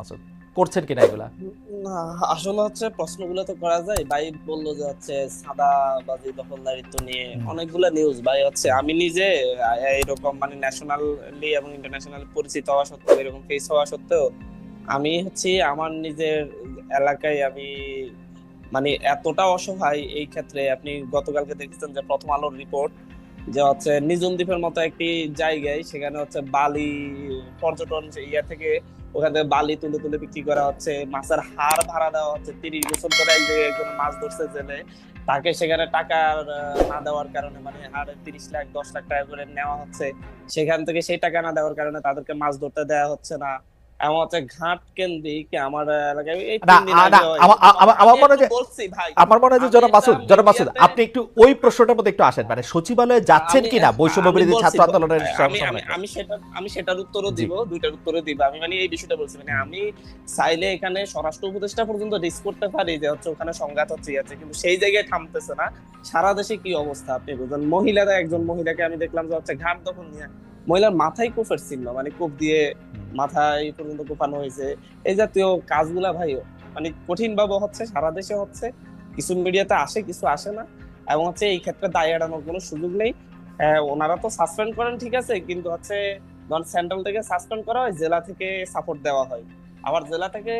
মাসুদ? করছেন কিনা এগুলা? না আসলে হচ্ছে প্রশ্নগুলো তো করা যায়। ভাই বলল যে হচ্ছে সাদাবাজি দখলদারিত্ব নিয়ে অনেকগুলো নিউজ ভাই হচ্ছে আমি নিজে এরকম মানে ন্যাশনালি এবং ইন্টারন্যাশনাল পরিচিত হওয়া সত্ত্বেও এরকম ফেস হওয়া সত্ত্বেও আমি হচ্ছে আমার নিজের এলাকায় আমি মানে এতটা অসহায় এই ক্ষেত্রে আপনি গতকালকে দেখেছেন যে প্রথম আলোর রিপোর্ট যে হচ্ছে নিজম দ্বীপের মতো একটি জায়গায় সেখানে হচ্ছে বালি পর্যটন ইয়া থেকে ওখান থেকে বালি তুলে তুলে বিক্রি করা হচ্ছে, মাছের হাড় ভাড়া দেওয়া হচ্ছে, তিরিশ বছর ধরে এক জায়গায় একজন মাছ ধরছে জেলে। তাকে সেখানে টাকা না দেওয়ার কারণে মানে হাড়ে তিরিশ লাখ, দশ লাখ টাকা করে নেওয়া হচ্ছে। সেখান থেকে সেই টাকা না দেওয়ার কারণে তাদেরকে মাছ ধরতে দেওয়া হচ্ছে না। ঘাট কেন্দ্রিক আমার এলাকায়? হয়। আমার মনে হয় আমার মনে হয় জনাব মাসুদ জনাব মাসুদ আপনি একটু ওই প্রশ্নটার মধ্যে একটু আসেন। মানে সচিবালয়ে যাচ্ছেন কিনা বৈষম্য বিরোধী ছাত্র আন্দোলনের আমি সেটা আমি সেটার উত্তরও দিব দুইটার উত্তরও দিব। আমি মানে এই বিষয়টা বলছি মানে আমি চাইলে এখানে স্বরাষ্ট্র উপদেষ্টা পর্যন্ত রিস্ক করতে পারি যে হচ্ছে ওখানে সংঘাত হচ্ছে আছে কিন্তু সেই জায়গায় থামতেছে না। সারা দেশে কি অবস্থা আপনি বুঝলেন মহিলারা একজন মহিলাকে আমি দেখলাম যে হচ্ছে ঘাট দখল নিয়ে মহিলার মাথায় কোফের চিহ্ন মানে কোপ দিয়ে মাথায় পর্যন্ত কোপানো হয়েছে। এই জাতীয় কাজগুলা ভাই মানে কঠিন ভাবে হচ্ছে সারা দেশে হচ্ছে কিছু মিডিয়াতে আসে কিছু আসে না। এবং হচ্ছে এই ক্ষেত্রে দায় এড়ানোর কোনো সুযোগ নেই। ওনারা তো সাসপেন্ড করেন ঠিক আছে কিন্তু হচ্ছে ধর সেন্ট্রাল থেকে সাসপেন্ড করা হয় জেলা থেকে সাপোর্ট দেওয়া হয়। আবার জেলা থেকে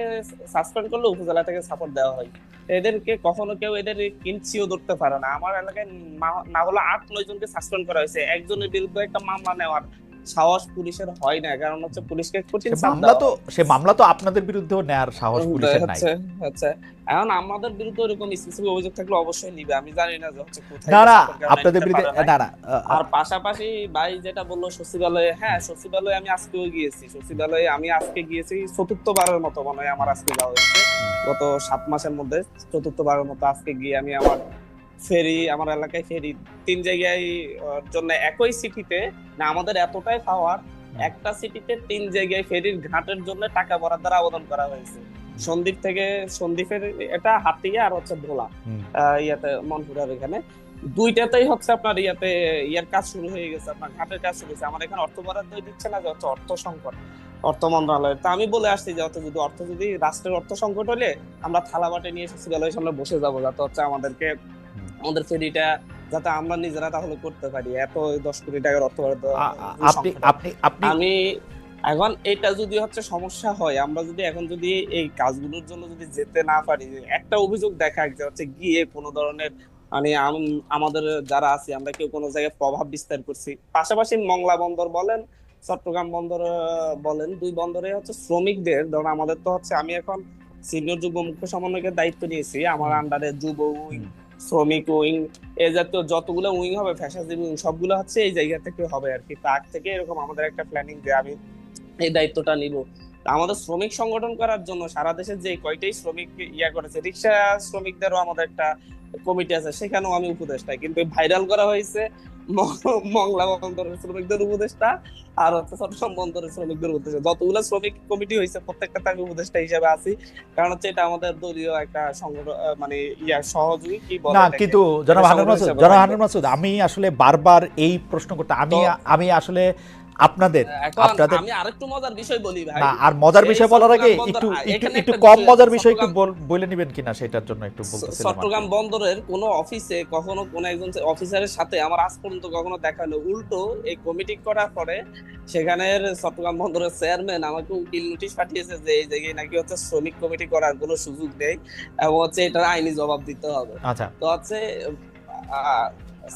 সাসপেন্ড করলে উপজেলা থেকে সাপোর্ট দেওয়া হয়। এদেরকে কখনো কেউ এদের কিনছিও ধরতে পারে না। আমার এলাকায় না হলে আট, নয় জনকে সাসপেন্ড করা হয়েছে। একজনের বিরুদ্ধে একটা মামলা নেওয়ার। সাহস পুলিশের হয় না কারণ হচ্ছে পুলিশকে কঠিন মামলা তো সে মামলা তো আপনাদের বিরুদ্ধেও নেয়ার সাহস পুলিশের নাই। হচ্ছে এখন আমাদের বিরুদ্ধে এরকম স্পেসিফিক অভিযোগ থাকলে অবশ্যই নিবে আমি জানি না যে হচ্ছে কোথায় না না আপনাদের বিরুদ্ধে পারে না না আর পাশাপাশি ভাই যেটা বলল সচিবালয়ে হ্যাঁ সচিবালয়ে আমি আজকেও গিয়েছি। সচিবালয়ে আমি আজকে গিয়েছি চতুর্থবারের মতো মনে হয় আমার আজকে যাওয়া হয়েছে। গত সাত মাসের মধ্যে চতুর্থবারের মতো আজকে গিয়ে আমি আমার ফেরি আমার এলাকায় ফেরি তিন জায়গায় জন্য একই সিটিতে না আমাদের এতটাই পাওয়ার একটা সিটিতে তিন জায়গায় ফেরির ঘাটের জন্য টাকা বরাদ্দের আবেদন করা হয়েছে। সন্দ্বীপ থেকে সন্দ্বীপের এটা হাতিয়া আর হচ্ছে ভোলা ইয়াতে মনপুরার এখানে। দুইটাতেই হচ্ছে আপনার ইয়াতে ইয়ার কাজ শুরু হয়ে গেছে আপনার ঘাটের কাজ শুরু হয়েছে। আমার এখানে অর্থ বরাদ্দ দিচ্ছে না যে হচ্ছে অর্থ সংকট অর্থ মন্ত্রণালয়। তা আমি বলে আসছি যে হচ্ছে যদি অর্থ যদি রাষ্ট্রের অর্থ সংকট হলে আমরা থালা বাটে নিয়ে সচিবালয়ের সামনে বসে যাব যাতে হচ্ছে আমাদেরকে। আমাদের ফেরিটা যাতে আমরা নিজেরা তাহলে করতে পারি। এত দশ কোটি টাকার অর্থ আপনি আপনি আপনি আমি এখন এটা যদি হচ্ছে সমস্যা হয় আমরা যদি এখন যদি এই কাজগুলোর জন্য যদি যেতে না পারি একটা অভিযোগ দেখা যে হচ্ছে গিয়ে কোনো ধরনের মানে আমাদের যারা আছে আমরা কেউ কোনো জায়গায় প্রভাব বিস্তার করছি। পাশাপাশি মংলা বন্দর বলেন চট্টগ্রাম বন্দর বলেন দুই বন্দরে হচ্ছে শ্রমিকদের ধরুন আমাদের তো হচ্ছে আমি এখন সিনিয়র যুগ্ম মুখ্য সমন্বয়কের দায়িত্ব নিয়েছি আমার আন্ডারে যুব শ্রমিক উইং, এ জাতীয় যতগুলো উইং হবে ফ্যাশাজীবী উইং, সবগুলো হচ্ছে এই জায়গা থেকে হবে আর কি। তার থেকে এরকম আমাদের একটা প্ল্যানিং যে আমি এই দায়িত্বটা নিব। আমাদের শ্রমিক সংগঠন করার জন্য সারা দেশে যে কয়টাই শ্রমিক ইয়া করেছে, রিক্সা শ্রমিকদেরও আমাদের একটা কমিটি আছে, সেখানেও আমি উপদেষ্টা। কিন্তু ভাইরাল করা হয়েছে মংলা বন্দরের শ্রমিকদের উপদেষ্টা আর হচ্ছে চট্টগ্রাম বন্দরের শ্রমিকদের উপদেষ্টা। যতগুলো শ্রমিক কমিটি হয়েছে প্রত্যেকটা আমি উপদেষ্টা হিসেবে আছি। কারণ হচ্ছে এটা আমাদের দলীয় একটা সংগঠন মানে ইয়া সহযোগী কি বলে না কিন্তু জনাব মাসুদ জনাব। মাসুদ আমি আসলে বারবার এই প্রশ্ন করতে আমি আমি আসলে আপনাদের আপনাদের আমি আরেকটু মজার বিষয় বলি ভাই। না আর মজার বিষয় বলার আগে একটু একটু কম মজার বিষয় একটু বলে নেবেন কিনা সেটার জন্য একটু বলতেছিলাম চট্টগ্রাম বন্দরের কোনো অফিসে কখনো কোনো একজন অফিসারের সাথে আমার আজ পর্যন্ত কখনো দেখা হলো উল্টো এই কমিটি করার পরে সেখানের চট্টগ্রাম বন্দরের চেয়ারম্যান আমাকে উকিল নোটিশ পাঠিয়েছে যে এই জায়গায় নাকি হচ্ছে শ্রমিক কমিটি করার কোনো সুযোগ নেই এবং হচ্ছে এটার আইনি জবাব দিতে হবে। আচ্ছা। তো হচ্ছে আহ,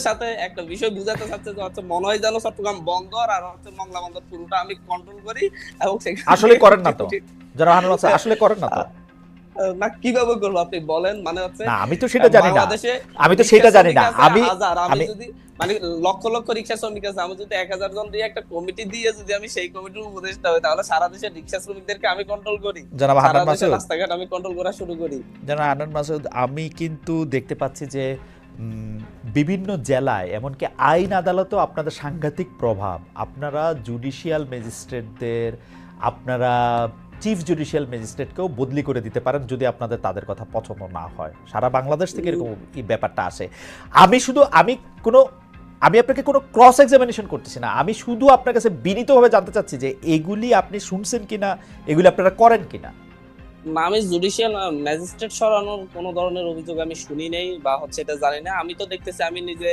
সাথে একটা বিষয় বুঝাতে চাচ্ছে যে হচ্ছে মনে হয় যেন চট্টগ্রাম বন্দর আর হচ্ছে মংলা বন্দর পুরোটা আমি কন্ট্রোল করি এবং আসলে করেন না তো। হানুন মাসুদ আসলে করেন না তো। না কীভাবে করব আপনি বলেন মানে হচ্ছে না আমি তো সেটা জানি না। আমি তো সেটা জানি না। আমি আমি যদি মানে লক্ষ লক্ষ রিক্সা শ্রমিক আছে আমি যদি এক হাজার জন দিয়ে একটা কমিটি দিয়ে যদি আমি সেই কমিটির উপদেষ্টা হই তাহলে সারা দেশের রিক্সা শ্রমিকদেরকে আমি কন্ট্রোল করি। জনাব দেশের মাসুদ। রাস্তাঘাট আমি কন্ট্রোল করা শুরু করি। জনাব হান্নান মাসুদ আমি কিন্তু দেখতে পাচ্ছি যে বিভিন্ন জেলায়, এমনকি আইন আদালতেও আপনাদের সাংঘাতিক প্রভাব। আপনারা জুডিশিয়াল ম্যাজিস্ট্রেটদের আপনারা চিফ জুডিশিয়াল ম্যাজিস্ট্রেটকেও বদলি করে দিতে পারেন যদি আপনাদের তাদের কথা পছন্দ না হয়। সারা বাংলাদেশ থেকে এরকম এই ব্যাপারটা আসে। আমি শুধু, আমি কোনো, আমি আপনাকে কোনো ক্রস এক্সামিনেশন করতেছি না। আমি শুধু আপনার কাছে বিনীতভাবে জানতে চাচ্ছি যে এগুলি আপনি শুনছেন কিনা, এগুলি আপনারা করেন কিনা। না আমি জুডিশিয়াল ম্যাজিস্ট্রেট সরানোর কোনো ধরনের অভিযোগ আমি শুনি নাই বা হচ্ছে এটা জানি না। আমি তো দেখতেছি আমি নিজে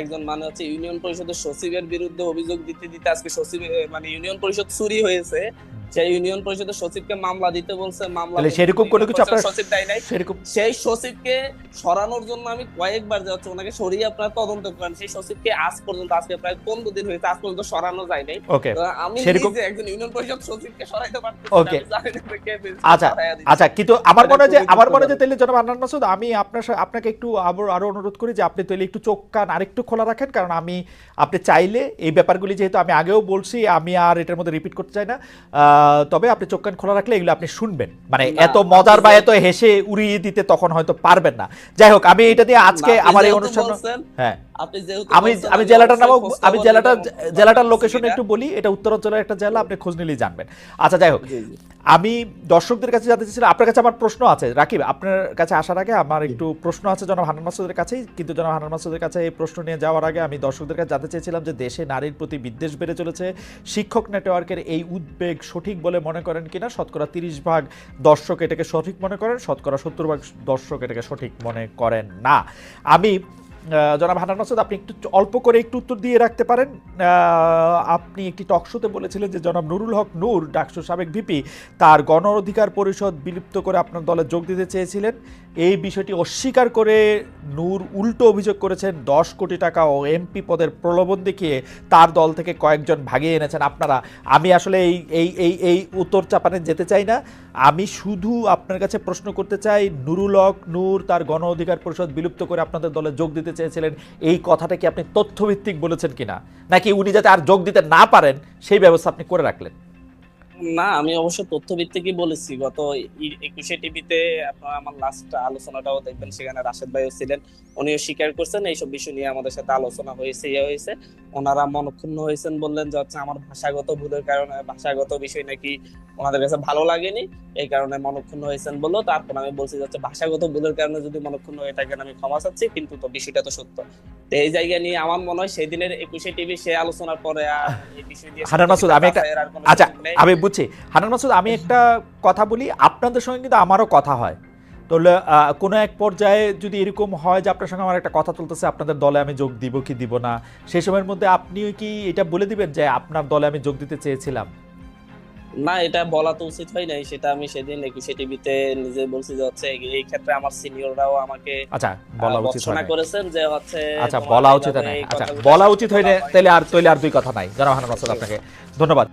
একজন মানে হচ্ছে ইউনিয়ন পরিষদের সচিবের বিরুদ্ধে অভিযোগ দিতে দিতে আজকে সচিব মানে ইউনিয়ন পরিষদ চুরি হয়েছে। সেই ইউনিয়ন পরিষদের সচিবকে মামলা দিতে বলছে মামলা তাহলে সেরকম কোনো কিছু আপনার- সচিব দেয় নাই সেরকম সেই সচিবকে সরানোর জন্য আমি কয়েকবার যাচ্ছি ওনাকে সরিয়ে আপনারা তদন্ত করেন সেই সচিবকে আজ পর্যন্ত আজকে প্রায় পনেরো দিন হয়েছে আজ পর্যন্ত সরানো যায় নাই ওকে আমি নিজে একজন ইউনিয়ন পরিষদ সচিবকে সরাইতে পারতেছি Okay. আমি জানি না কে পেয়েছে, আচ্ছা, আচ্ছা কিন্তু আমার মনে হয় যে আমার মনে হয় যে। তাহলে জনাব আন্নান মাসুদ আমি আপনার আপনাকে একটু আবার আরও অনুরোধ করি যে আপনি তাহলে একটু চোখ কান আরেকটু খোলা রাখেন কারণ আমি আপনি চাইলে এই ব্যাপারগুলি যেহেতু আমি আগেও বলছি আমি আর এটার মধ্যে রিপিট করতে চাই না তবে আপনি চোখ কান খোলা রাখলে এগুলো আপনি শুনবেন। মানে এত মজার বা এত হেসে উড়িয়ে দিতে তখন হয়তো পারবেন না। যাই হোক আমি এটা দিয়ে আজকে আমার এই অনুষ্ঠান হ্যাঁ। আমি আমি জেলাটার নামও আমি জেলাটা জেলাটার লোকেশন একটু বলি এটা উত্তরাঞ্চলের একটা জেলা আপনি খোঁজ নিলেই জানবেন। আচ্ছা যাই হোক। আমি দর্শকদের কাছে জানতে চাইছিলাম আপনার কাছে আমার প্রশ্ন আছে। রাকিব আপনার কাছে আসার আগে আমার একটু প্রশ্ন আছে জনাব হান্নান মাসুদের কাছেই কিন্তু জনাব হান্নান মাসুদের কাছে এই প্রশ্ন নিয়ে যাওয়ার আগে আমি দর্শকদের কাছে জানতে চেয়েছিলাম যে দেশে নারীর প্রতি বিদ্বেষ বেড়ে চলেছে শিক্ষক নেটওয়ার্কের এই উদ্বেগ সঠিক বলে মনে করেন কিনা? শতকরা তিরিশ ভাগ দর্শক এটাকে সঠিক মনে করেন, শতকরা সত্তর ভাগ দর্শক এটাকে সঠিক মনে করেন না। আমি জনাব হান্নান মাসুদ আপনি একটু অল্প করে একটু উত্তর দিয়ে রাখতে পারেন। আপনি একটি টকশোতে বলেছিলেন যে জনাব নুরুল হক নূর, ডাকসু সাবেক ভিপি, তার গণ অধিকার পরিষদ বিলুপ্ত করে আপনার দলে যোগ দিতে চেয়েছিলেন। এই বিষয়টি অস্বীকার করে নূর উল্টো অভিযোগ করেছেন, দশ কোটি টাকা ও এমপি পদের প্রলোভন দেখিয়ে তার দল থেকে কয়েকজন ভাগিয়ে এনেছেন। আপনারা, আমি আসলে এই এই এই এই উত্তর চাপানে যেতে চাই না। আমি শুধু আপনার কাছে প্রশ্ন করতে চাই, নুরুল হক নূর, তার গণ অধিকার পরিষদ বিলুপ্ত করে আপনাদের দলে যোগ দিতে চেয়েছিলেন, এই কথাটা কি আপনি তথ্যভিত্তিক বলেছেন কিনা? নাকি উনি যাতে আর যোগ দিতে না পারেন, সেই ব্যবস্থা আপনি করে রাখলেন? না আমি অবশ্য তথ্য ভিত্তিকই বলেছি। গত একুশে টিভিতে আপনারা আমার লাস্ট আলোচনাটাও দেখবেন সেখানে রাশেদ ভাইও ছিলেন। উনিও স্বীকার করছেন এইসব বিষয় নিয়ে আমাদের সাথে আলোচনা হয়েছে ইয়ে হয়েছে। ওনারা মনক্ষুণ্ণ হয়েছেন বললেন যে হচ্ছে আমার ভাষাগত ভুলের কারণে ভাষাগত বিষয় নাকি ওনাদের কাছে ভালো লাগেনি এই কারণে মনক্ষুণ্ণ হয়েছেন বলল। তারপর আমি বলছি যে হচ্ছে ভাষাগত ভুলের কারণে যদি মনক্ষুণ্ণ হয়ে থাকেন আমি ক্ষমা চাচ্ছি কিন্তু তো বিষয়টা তো সত্য। তো এই জায়গা নিয়ে আমার মনে হয় সেই দিনের একুশে টিভি সে আলোচনার পরে আর এই বিষয় নিয়ে আমি আচ্ছা আমি বুঝছি হানান মাসুদ আমি একটা কথা বলি আপনাদের সঙ্গে কিন্তু আমারও কথা হয়। আহ, কোনো এক পর্যায়ে যদি এরকম হয় যে আপনার সঙ্গে আমার একটা কথা চলতেছে আপনাদের দলে আমি যোগ দিব কি দিব না সেই সময়ের মধ্যে আপনিও কি এটা বলে দিবেন যে আপনার দলে আমি যোগ দিতে চেয়েছিলাম? না এটা বলা তো উচিত হয় নাই সেটা আমি সেদিন একুশে টিভিতে নিজে বলছি যে হচ্ছে এই- ক্ষেত্রে আমার সিনিয়ররাও আমাকে আচ্ছা বলা উচিত হয় করেছেন যে হচ্ছে আচ্ছা বলা উচিত হয় নাই। আচ্ছা বলা উচিত হয় না তাহলে আর তাহলে আর দুই কথা নাই। জানাব হানান আপনাকে ধন্যবাদ।